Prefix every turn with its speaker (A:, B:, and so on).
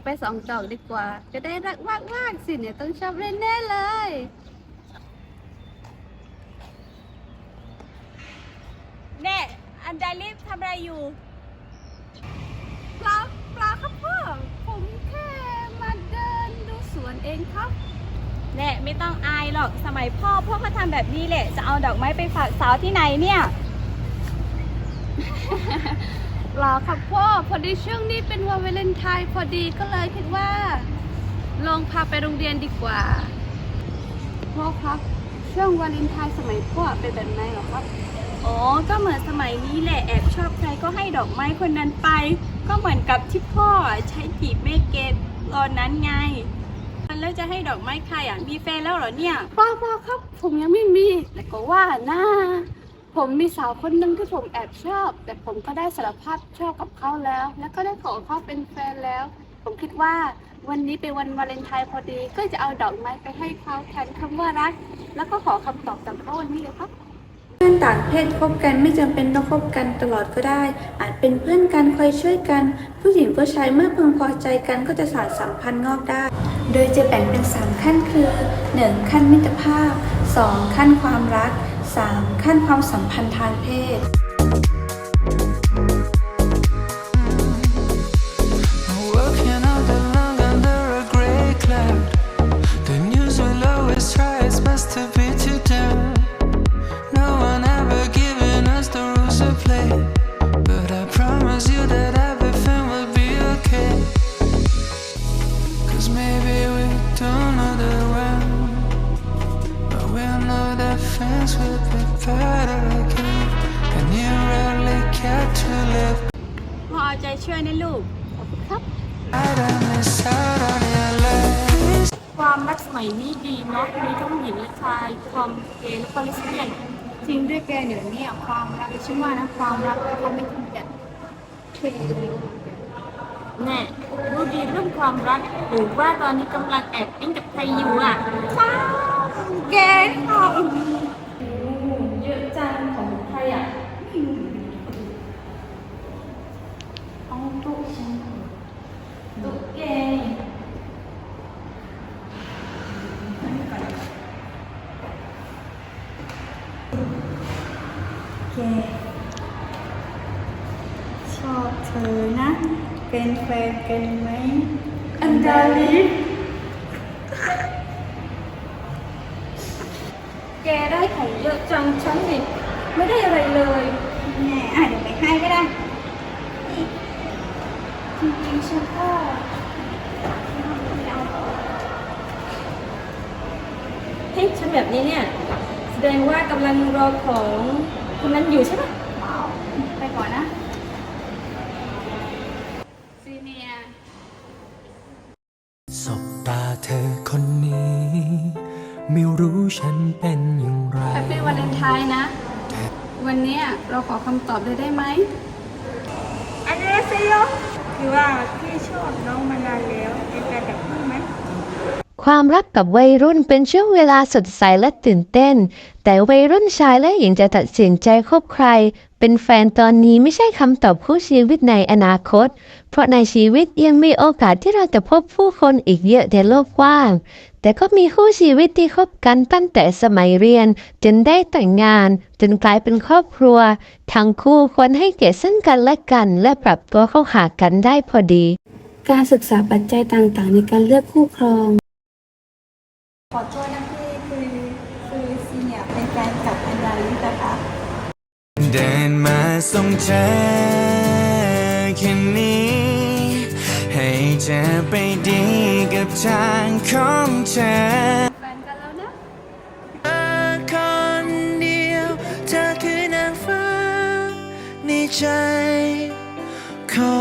A: เอาไปสองดอกดีกว่า จะได้รักมากมากๆสิเนี่ยต้องชอบแน่ๆเลย
B: แน่อันดาลิฟทำอะไรอยู่
A: ปลาปลาครับพ่อผมแค่มาเดินดูสวนเองครับ
B: แน่ไม่ต้องอายหรอกสมัยพ่อพ่อก็ทำแบบนี้แหละ จะเอาดอกไม้ไปฝากสาวที่ไหนเนี่ย
A: เปล่าครับพ่อพอดีช่วงนี้เป็นวันวาเลนไทน์พอดีก็เลยคิดว่า ลองพาไปโรงเรียนดีกว่าพ่อครับช่วงวาเลนไทน์สมัยพ่อเป็นแบบไหนเหรอครับ
B: อ๋อก็เหมือนสมัยนี้แหละแอบชอบใครก็ให้ดอกไม้คนนั้นไป ก็เหมือนกับที่พ่อใช้จีบแม่เกดตอนนั้นไงแล้วจะให้ดอกไม้ใครอะมีแฟนแล้วเหรอเนี่ย
A: เปล่าเปล่าครับ ผมยังไม่มีแต่ก็ว่านะ ผมมีสาวคนหนึ่งที่ผมแอบชอบ แต่ผมก็ได้สารภาพชอบกับเขาแล้ว แล้วก็ได้ขอเขาเป็นแฟนแล้ว ผมคิดว่าวันนี้เป็นวันวาเลนไทน์พอดี ก็จะเอาดอกไม้ไปให้เขาแทนคำว่ารัก แล้วก็ขอคำตอบจากเขาวันนี้เลยครับ
C: เพื่อนต่างเพศคบกันไม่จำเป็นต้องคบกันตลอดก็ได้ อาจเป็นเพื่อนกันคอยช่วยกัน ผู้หญิงผู้ชายเมื่อพึงพอใจกันก็จะสานสัมพันธ์งอกได้ โดยจะแบ่งเป็น 3 ขั้นคือ 1. ขั้นมิตรภาพ 2. ขั้นความรัก 3. ขั้นความสัมพันธ์ทางเพศ
B: ช่วยนะลูก
D: I don't miss out on your love.
B: ความรักสมัยนี้ดีเนาะมีทั้งหญิงและชายความเกย์และก็เลสเบี้ยน
A: จริงด้วยแกเดี๋ยวนี้อะความรักฉันว่านะความรักเขาไม่ทิ้งกันเท
B: แน่รู้ดีเรื่องความรักหรือว่าตอนนี้กำลังแอบปิ้งกับใครอยู่อะ
A: แกค่ะ
B: เยอะจังของใครอะ
A: ตุ๊ก
B: ตุ๊กแก
C: ชอบเธอนะ เป็นแฟนกันไหม
A: อันดาลิแกได้ของเยอะจังฉันดิไม่ได้อะไรเลย
C: แม่อะเดี๋ยวไปให้ก็ได้
A: จริงๆฉันก็
B: เฮ้ยฉันแบบนี้เนี่ยแสดงว่ากำลังรอของคนนั้นอยู่ใช่ปะ
A: ไปก่อนนะซีเนีย
D: สบตาเธอคนนี้ ไม่รู้ฉันเป็นอย่างไร
A: แฮปปี้วาเลนไทน์นะ วันเนี้ยเราขอคำตอบเลยได้ไหม
C: อันนี้สิโยคือว่าพี่ชอบน้องมานานแล้วเป็นแฟนกับพี่ไหม
E: ความรักกับวัยรุ่นเป็นช่วงเวลาสดใสและตื่นเต้น แต่วัยรุ่นชายและหญิงจะตัดสินใจคบใคร เป็นแฟนตอนนี้ไม่ใช่คำตอบคู่ชีวิตในอนาคต เพราะในชีวิตยังมีโอกาสที่เราจะพบผู้คนอีกเยอะในโลกกว้าง แต่ก็มีคู่ชีวิตที่คบกันตั้งแต่สมัยเรียน จนได้แต่งงาน จนกลายเป็นครอบครัว ทั้งคู่ควรให้เกียรติซึ่งกันและกัน และปรับตัวเข้าหากันได้พอดี
C: การศึกษาปัจจัยต่างๆ ในการเลือกคู่ครอง
A: ขอโทษนะพี่คือคือซีเนียเป็นแฟนกับอันดาลินะคะ
D: เดินมาส่งเธอแค่นี้ ให้เธอไปดีกับทางของเธอ
A: แฟนกันแล้วนะ
D: คนเดียว เธอคือนางฟ้าในใจขอ